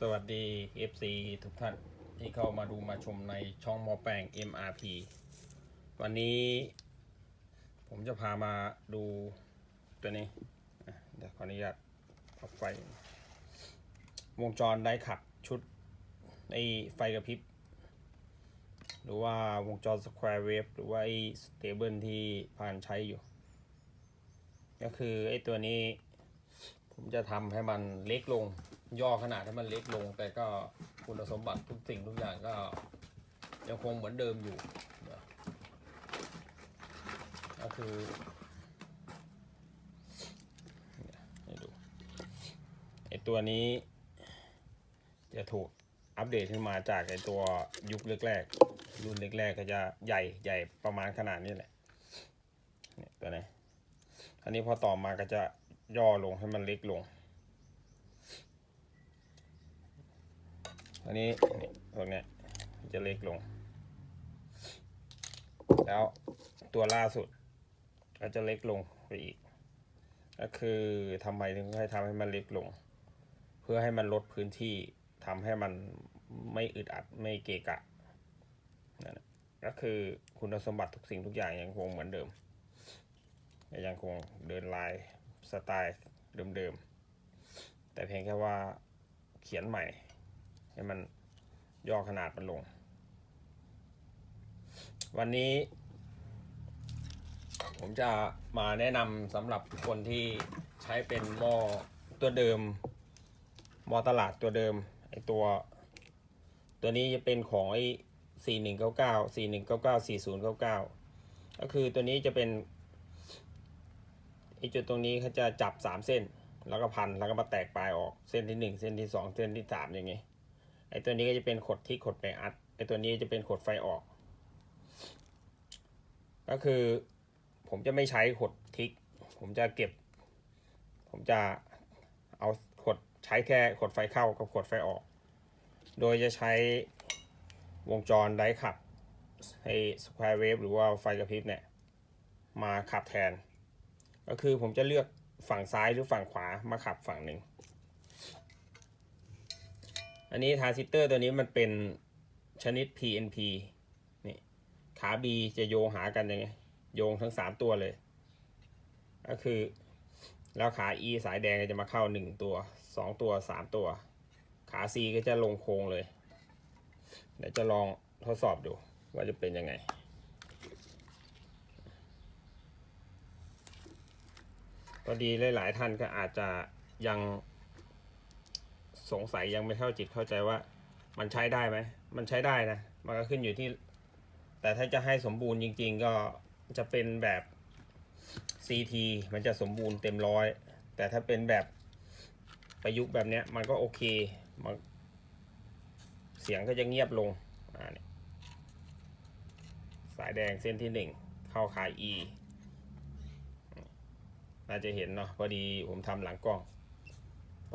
สวัสดี FC ทุกท่านที่เข้ามาดูมาชมในช่องมอแปลง MRP วันนี้ผมจะพามาดูตัวนี้เดี๋ยวขออนุญาตปรับไฟ วงจรได้ขับชุดไอไฟกระพริบ หรือว่าวงจร Square Wave หรือว่าไอ Stable ที่ผ่านใช้อยู่ ก็คือไอตัวนี้ ผมจะทำให้มันเล็กลง ย่อขนาดให้มันเล็กลง แต่ก็คุณสมบัติทุกสิ่งทุกอย่างก็ยังคงเหมือนเดิมอยู่ก็คือให้ดูไอตัวนี้จะถูกอัปเดตขึ้นมาจากไอตัวยุคแรกๆรุ่นแรกๆก็จะใหญ่ใหญ่ประมาณขนาดนี้แหละเนี่ยตัวนี้อันนี้พอต่อมาก็จะย่อลงให้มันเล็กลง อันนี้นี่พวกเนี้ยจะเล็กลง แล้วตัวล่าสุด ก็จะเล็กลงไปอีก ก็คือทำไมถึงให้ทำให้มันเล็กลง เพื่อให้มันลดพื้นที่ทำให้มันไม่อึดอัดไม่เกะกะนั่นแหละก็คือคุณสมบัติทุกสิ่งทุกอย่างยังคงเหมือนเดิม ยังคงเดินลายสไตล์เดิมๆ แต่เพียงแค่ว่าเขียนใหม่ ให้มันย่อขนาดมันลง วันนี้ ผมจะมาแนะนำสำหรับคนที่ใช้เป็นหม้อตัวเดิมหม้อตลาดตัวเดิมไอตัว ตัวนี้จะเป็นของไอสี่หนึ่งเก้าเก้าสี่หนึ่งเก้าเก้าสี่ศูนย์เก้าเก้าก็คือตัวนี้จะเป็นไอจุดตรงนี้เขาจะจับสามเส้น แล้วก็พัน แล้วก็มาแตกปลายออก เส้นที่หนึ่งเส้นที่สองเส้นที่สามอย่างงี้ ไอตัวนี้ก็จะเป็นขดที่ขดไปอัดไอตัวนี้จะเป็นขดไฟออก ก็คือผมจะไม่ใช้ขดทิก ผมจะเก็บ ผมจะเอาขดใช้แค่ขดไฟเข้ากับขดไฟออก โดยจะใช้วงจรไดขับให้สควอเวฟหรือว่าไฟกระพริบเนี่ย มาขับแทน ก็คือผมจะเลือกฝั่งซ้ายหรือฝั่งขวามาขับฝั่งหนึ่ง อันนี้ทรานซิสเตอร์ตัวนี้มันเป็นชนิด PNP นี่ขา B จะโยงหากันยังไง โยงทั้ง 3 ตัวเลย ก็คือ แล้วขา E สายแดงก็จะมาเข้า 1 ตัว 2 ตัว 3 ตัว ขา C ก็จะลงโค้งเลย เดี๋ยวจะลองทดสอบดูว่าจะเป็นยังไงพอดีหลาย ๆ ท่านก็อาจจะยัง สงสัยยังไม่เข้าจิตเข้าใจว่า มันใช้ได้ไหม มันใช้ได้นะ มันก็ขึ้นอยู่ที่ แต่ถ้าจะให้สมบูรณ์จริง ๆ ก็จะเป็นแบบ CT มันจะสมบูรณ์เต็มร้อย แต่ถ้าเป็นแบบประยุกต์แบบเนี้ย มันก็โอเคมันเสียงก็จะเงียบลงอ่าเนี่ยสายแดงเส้นที่หนึ่งเข้าขาย E น่าจะเห็นเนาะพอดีผมทำหลังกล้อง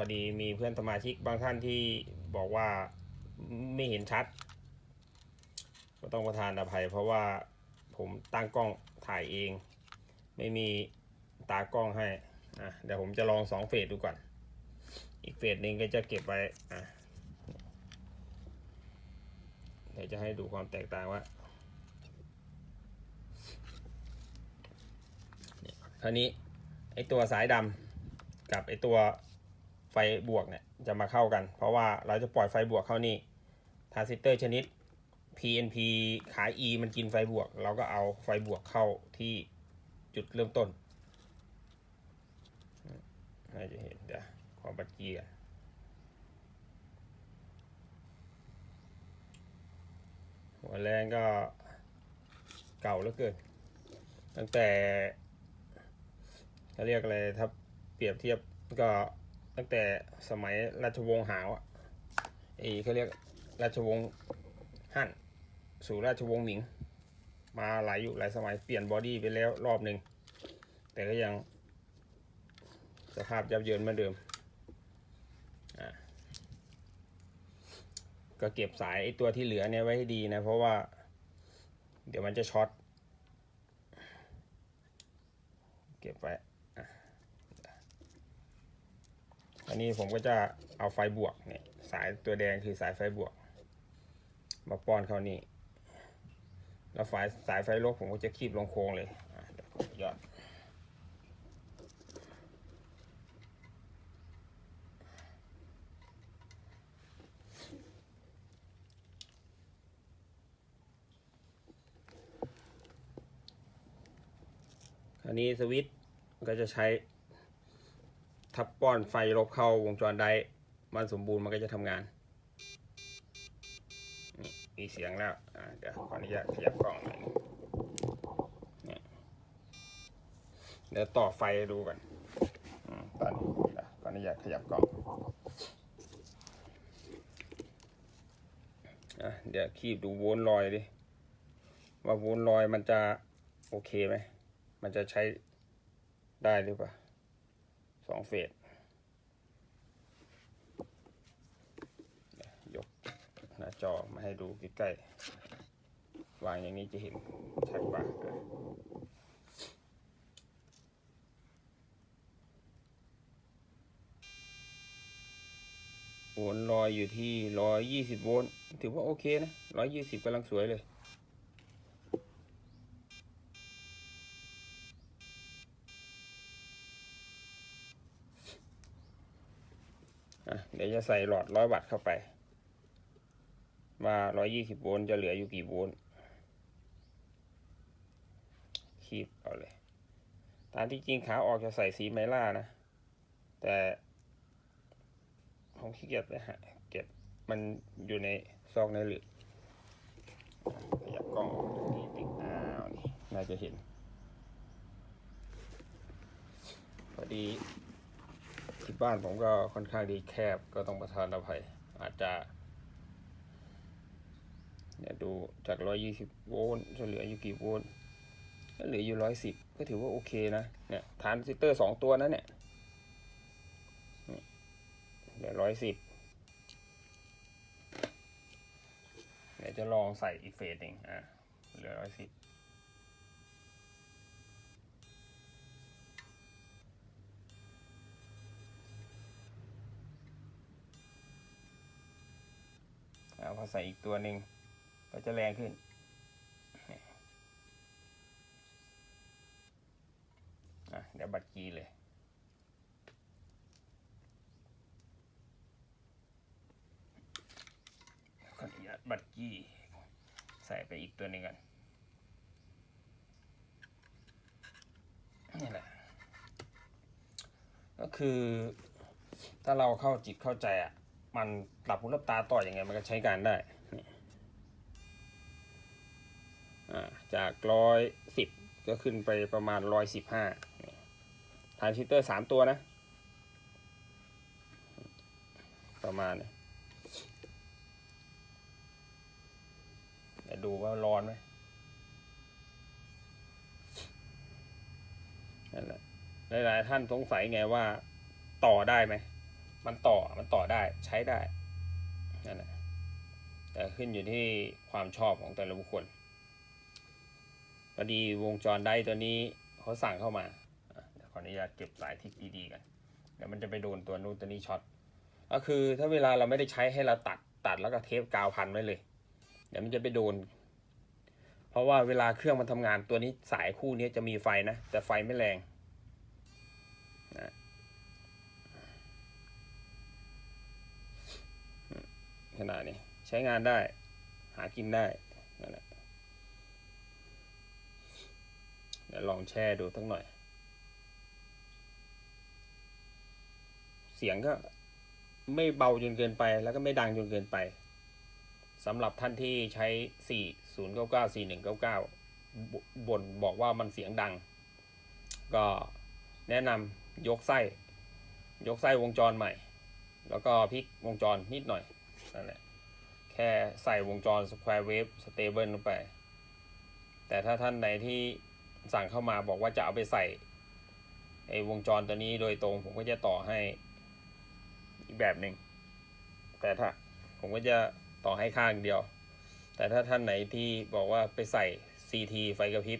อดีมีเพื่อนสมาชิกบางท่านที่บอกว่าไม่เห็นชัด ก็ต้องประทานอภัย เพราะว่าผมตั้งกล้องถ่ายเอง ไม่มีตากล้องให้อะเดี๋ยวผมจะลองสองเฟสดูก่อน อีกเฟสหนึ่งก็จะเก็บไว้อะเดี๋ยวจะให้ดูความแตกต่างว่าเนี่ยคราวนี้ไอตัวสายดำกับไอตัว ไฟบวกเนี่ยจะมาเข้ากัน เพราะว่าเราจะปล่อยไฟบวกเข้านี่ทรานซิสเตอร์ชนิด PNP ขา E มันกินไฟบวก เราก็เอาไฟบวกเข้าที่จุดเริ่มต้นน่าจะเห็นเดี๋ยวขอบัตรเกียร์หัวแรงก็เก่าเหลือเกิน ตั้งแต่เขาเรียกอะไรถ้าเปรียบเทียบก็ ตั้งแต่สมัยราชวงศ์หาวอะไอ้เขาเรียกราชวงศ์ฮั่นสู่ราชวงศ์หมิง มาหลายยุคหลายสมัยเปลี่ยนบอดี้ไปแล้วรอบหนึ่งแต่ก็ยังสภาพยับเยินเหมือนเดิมอะก็เก็บสายไอ้ตัวที่เหลือเนี่ยไว้ให้ดีนะ เพราะว่า เดี๋ยวมันจะช็อต เก็บไว้ อั นี้ผมก็จะเอาไฟบวกเนี่ยสายตัวแดงคือสายไฟบวก มาป้อนเข้านี่แล้วสายสายไฟลบผมก็จะคีบลงโค้งเลยอะเดี๋ยออนุญาตคราวนี้สวิตช์ก็จะใช้ ถ้าป้อนไฟลบเข้าวงจรได้มันสมบูรณ์มันก็จะทำงาน นี่มีเสียงแล้วเดี๋ยวขออนุญาตขยับกล้องหน่อยนี่เดี๋ยวต่อไฟดูกันอืมตอนนี้เดี๋ยวขออนุญาตขยับกล้องอะเดี๋ยวคีบดูโวลต์ลอยดิ ว่าโวลต์ลอยมันจะโอเคไหม มันจะใช้ได้หรือเปล่า สองเฟสยวยกหน้าจอมาให้ดูใกล้ๆวางอย่างนี้จะเห็นชัดกว่าโวลต์ลอยอยู่ที่ร้อยยี่สิบโวลต์ถือว่าโอเคนะร้อยยี่สิบกำลังสวยเลย เดี๋ยวจะใส่หลอดร้อยวัตต์เข้าไป ว่าร้อยยี่สิบโวลต์จะเหลืออยู่กี่โวลต์คีบเอาเลย ตามที่จริงขาออกจะใส่สีไมล่านะ แต่ผมขี้เกียจไปหาเก็บมันอยู่ในซอกในหลืบขยับกล้องออกนิดนึงอ้าวนี่น่าจะเห็น พอดี บ้านผมก็ค่อนข้างดีแคบก็ต้องประทานอภัย อาจจะเนี่ยดูจาก 120 โวลต์จะเหลืออยู่กี่โวลต์ก็เหลืออยู่ 110 ก็ถือว่าโอเคนะ เนี่ยทานซิสเตอร์ 2 ตัวนั้นเนี่ยเหลือ110เดี๋ยวจะลองใส่อีกเฟสหนึ่งอะเหลือ110เอา พอใส่อีกตัวหนึ่งก็จะแรงขึ้น เดี๋ยวบัตรกีเลย ขออนุญาตบัตรกีใส่ไปอีกตัวหนึ่งกันนี่แหละ ก็คือถ้าเราเข้าจิตเข้าใจอะ มันหลับหูหลับตาต่ออยังไงมันก็ใช้การได้าจากร้อยสิบก็ขึ้นไปประมาณร้อยสิบห้าทานซิเตอร์สามตัวนะ ประมาณนี้ดูว่าร้อนไหมนั่นแหละหลาย ๆ ท่านสงสัยไงว่าต่อได้ไหม มันต่อมันต่อได้ใช้ได้นั่นแหละแต่ขึ้นอยู่ที่ความชอบของแต่ละบุคคลพอดีวงจรได้ตัวนี้เขาสั่งเข้ามาเดี๋ยวขออนุญาตเก็บสายทิกดีๆกันเดี๋ยวมันจะไปโดนตัวนู้นตัวนี้ช็อตก็คือถ้าเวลาเราไม่ได้ใช้ให้เราตัดตัดแล้วก็เทปกาวพันไว้เลย เดี๋ยวมันจะไปโดน เพราะว่าเวลาเครื่องมันทำงานตัวนี้สายคู่นี้จะมีไฟนะ แต่ไฟไม่แรง ขนาดนี้ใช้งานได้ หากินได้นั่นแหละเดี๋ยวลองแช่ดูทั้งหน่อย เสียงก็ไม่เบาจนเกินไป แล้วก็ไม่ดังจนเกินไปสำหรับท่านที่ใช้ 4099 4199 บ่นบอกว่ามันเสียงดัง ก็แนะนำยกไส้ ยกไส้วงจรใหม่ แล้วก็พลิกวงจรนิดหน่อย นั่นแหละ แค่ใส่วงจร Square Wave Stable ลงไป แต่ถ้าท่านไหนที่สั่งเข้ามาบอกว่าจะเอาไปใส่ไอ้วงจรตัวนี้โดยตรง ผมก็จะต่อให้อีกแบบหนึ่ง แต่ถ้าผมก็จะต่อให้ข้างเดียว แต่ถ้าท่านไหนที่บอกว่าไปใส่ CT ไฟกระพริบ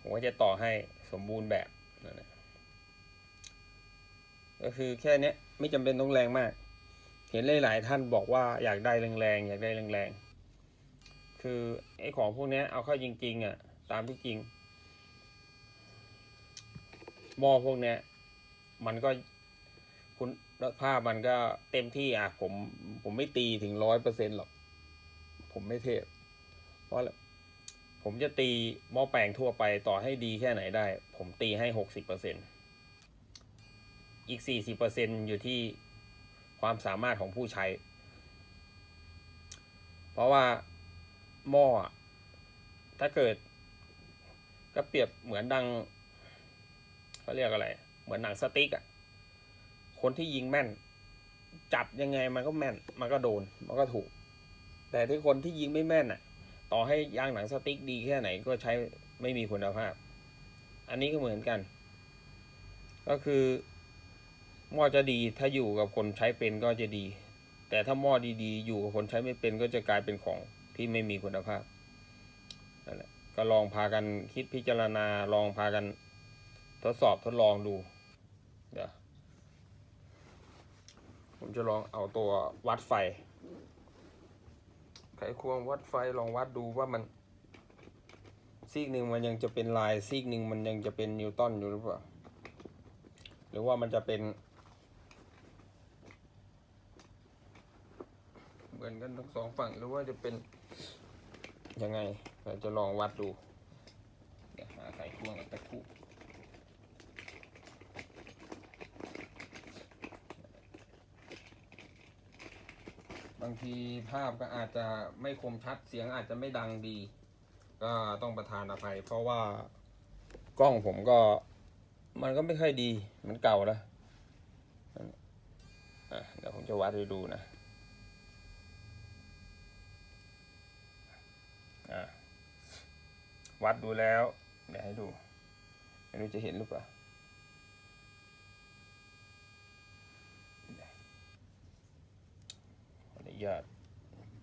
ผมก็จะต่อให้สมบูรณ์แบบนั่นแหละก็คือแค่นี้ไม่จำเป็นต้องแรงมาก เห็นหลายๆท่านบอกว่าอยากได้แรงๆอยากได้แรงๆ คือไอ้ของพวกนี้เอาเข้าจริงๆอะตามที่จริงหม้อพวกนี้มันก็คุณภาพมันก็เต็มที่อะผมผมไม่ตีถึงร้อยเปอร์เซ็นหรอก ผมไม่เทพ เพราะอะไรผมจะตีหม้อแปลงทั่วไปต่อให้ดีแค่ไหนได้ ผมตีให้หกสิบเปอร์เซ็นอีกสี่สิบเปอร์เซ็นอยู่ที่ ความสามารถของผู้ใช้ เพราะว่าหม้อถ้าเกิด ก็เปรียบเหมือนดังเขาเรียกอะไร เหมือนหนังสติ๊กอะคนที่ยิงแม่น จับยังไงมันก็แม่น มันก็โดน มันก็ถูก แต่ที่คนที่ยิงไม่แม่นอะต่อให้ยางหนังสติ๊กดีแค่ไหนก็ใช้ไม่มีคุณภาพ อันนี้ก็เหมือนกัน ก็คือ หม้อจะดีถ้าอยู่กับคนใช้เป็นก็จะดี แต่ถ้าหม้อดีๆ อยู่กับคนใช้ไม่เป็นก็จะกลายเป็นของที่ไม่มีคุณภาพนั่นแหละก็ลองพากันคิดพิจารณาลองพากันทดสอบทดลองดูเดี๋ยวผมจะลองเอาตัววัดไฟไขควงวัดไฟลองวัดดูว่ามัน ซีกหนึ่งมันยังจะเป็นลายซีกหนึ่งมันยังจะเป็นนิวตันอยู่หรือเปล่า หรือว่ามันจะเป็น เหมือน กันทั้งสองฝั่งหรือว่าจะเป็นยังไงเราจะลองวัดดูเดี๋ยวหาไขควงกับตะคุบางทีภาพก็อาจจะไม่คมชัดเสียงอาจจะไม่ดังดี ก็ต้องประทานอภัย เพราะว่ากล้องผมก็มันก็ไม่ค่อยดี มันเก่าแล้วเดี๋ยวผมจะวัดให้ดูนะ วัดดูแล้ว เดี๋ยวให้ดูไม่รู้จะเห็นหรือเปล่าขออนุญาต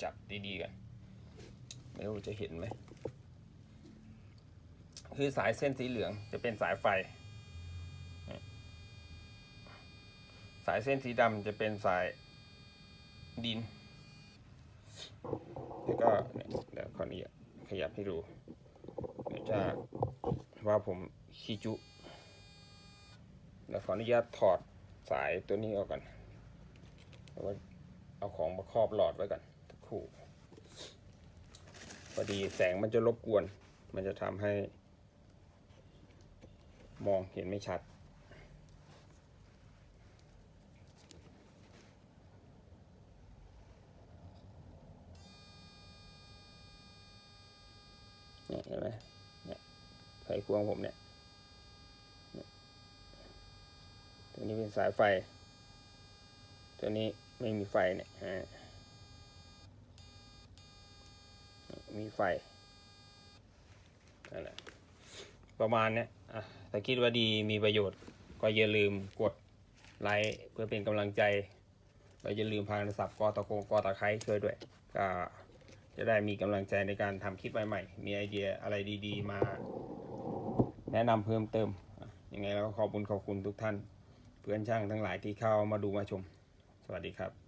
จับดีๆกัน ไม่รู้จะเห็นไหม คือสายเส้นสีเหลืองจะเป็นสายไฟ สายเส้นสีดำจะเป็นสายดิน แล้วก็เดี๋ยวขออนุญาตขยับให้ดู จะว่าผมขี้จุแล้วขออนุญาตถอดสายตัวนี้ออกก่อนแล้วเอาของมาครอบหลอดไว้ก่อนสักครู่พอดีแสงมันจะรบกวน มันจะทำให้ มองเห็นไม่ชัด เนี่ยเห็นไหมเนี่ยไขควงผมเนี่ยตัวนี้เป็นสายไฟ ตัวนี้ไม่มีไฟเนี่ยฮะมีไฟนั่นแหละประมาณเนี้ยอะถ้าคิดว่าดีมีประโยชน์ ก็อย่าลืมกดไลค์เพื่อเป็นกำลังใจแล้วอย่าลืมพากันสับกอตะโกกอตะไคร้ช่วยด้วยก็ จะได้มีกำลังใจในการทำคลิปใหม่ๆ มีไอเดียอะไรดีๆ มาแนะนำเพิ่มเติมยังไงแล้วก็ขอบคุณขอบคุณทุกท่าน เพื่อนช่างทั้งหลายที่เข้ามาดูมาชม สวัสดีครับ